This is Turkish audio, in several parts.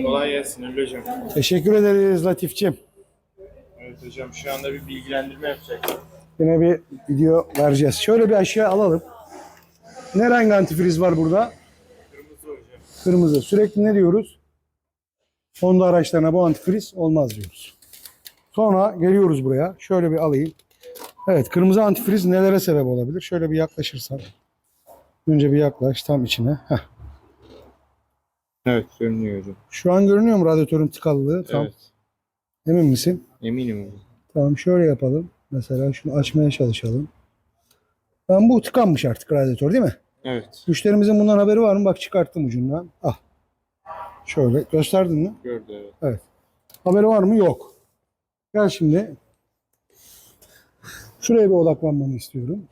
Kolay gelsin Emre hocam. Teşekkür ederiz Latifçim. Evet hocam şu anda bir bilgilendirme yapacak. Yine bir video vereceğiz. Şöyle bir aşağı alalım. Ne renk antifriz var burada? Kırmızı hocam. Kırmızı. Sürekli ne diyoruz? Honda araçlarına bu antifriz olmaz diyoruz. Sonra geliyoruz buraya. Şöyle bir alayım. Evet kırmızı antifriz nelere sebep olabilir? Şöyle bir yaklaşırsan. Önce bir yaklaş tam içine. Heh. Evet görünüyor hocam. Şu an görünüyor mu radyatörün tıkalılığı? Tam. Evet. Emin misin? Eminim hocam. Tamam şöyle yapalım. Mesela şunu açmaya çalışalım. Tamam bu tıkanmış artık radyatör değil mi? Evet. Müşterimizin bundan haberi var mı? Bak çıkarttım ucundan. Ah. Şöyle gösterdin mi? Gördü evet. Haberi var mı? Yok. Gel şimdi. Şuraya bir odaklanmanı istiyorum.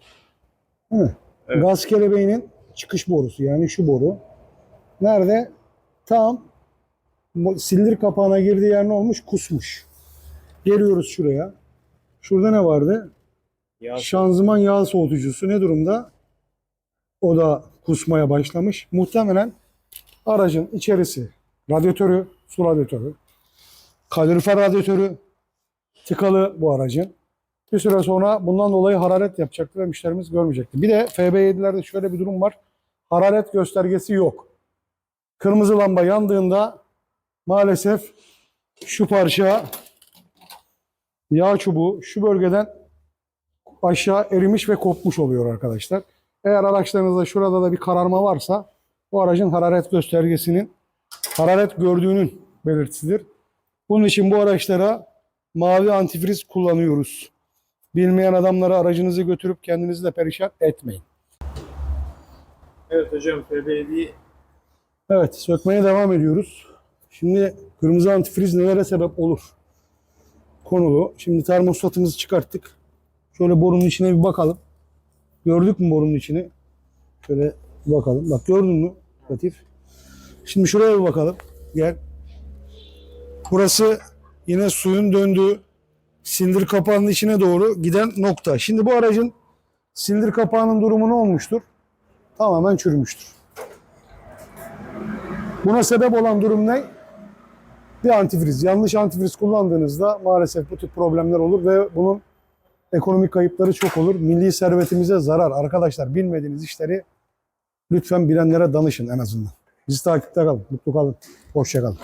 Değil mi? Evet. Gaz kelebeğinin çıkış borusu yani şu boru. Nerede? Tam silindir kapağına girdiği yer ne olmuş? Kusmuş. Geliyoruz şuraya. Şurada ne vardı? Ya Şanzıman yağ soğutucusu ne durumda? O da kusmaya başlamış. Muhtemelen aracın içerisi, radyatörü, su radyatörü, kalorifer radyatörü tıkalı bu aracın. Bir süre sonra bundan dolayı hararet yapacaktı ve müşterimiz görmeyecekti. Bir de FB7'lerde şöyle bir durum var. Hararet göstergesi yok. Kırmızı lamba yandığında maalesef şu parça yağ çubuğu şu bölgeden aşağı erimiş ve kopmuş oluyor arkadaşlar. Eğer araçlarınızda şurada da bir kararma varsa bu aracın hararet göstergesinin hararet gördüğünün belirtisidir. Bunun için bu araçlara mavi antifriz kullanıyoruz. Bilmeyen adamlara aracınızı götürüp kendinizi de perişan etmeyin. Evet hocam FB7 Evet sökmeye devam ediyoruz. Şimdi kırmızı antifriz nelere sebep olur? Konulu. Şimdi termostatımızı çıkarttık. Şöyle borunun içine bir bakalım. Gördük mü borunun içini? Şöyle bakalım. Bak gördün mü Latif? Şimdi şuraya bir bakalım. Gel. Burası yine suyun döndüğü sindir kapağının içine doğru giden nokta. Şimdi bu aracın sindir kapağının durumu ne olmuştur? Tamamen çürümüştür. Buna sebep olan durum ne? Bir antifriz. Yanlış antifriz kullandığınızda maalesef bu tip problemler olur ve bunun ekonomik kayıpları çok olur. Milli servetimize zarar. Arkadaşlar bilmediğiniz işleri lütfen bilenlere danışın en azından. Bizi takipte kalın. Mutlu kalın. Hoşça kalın.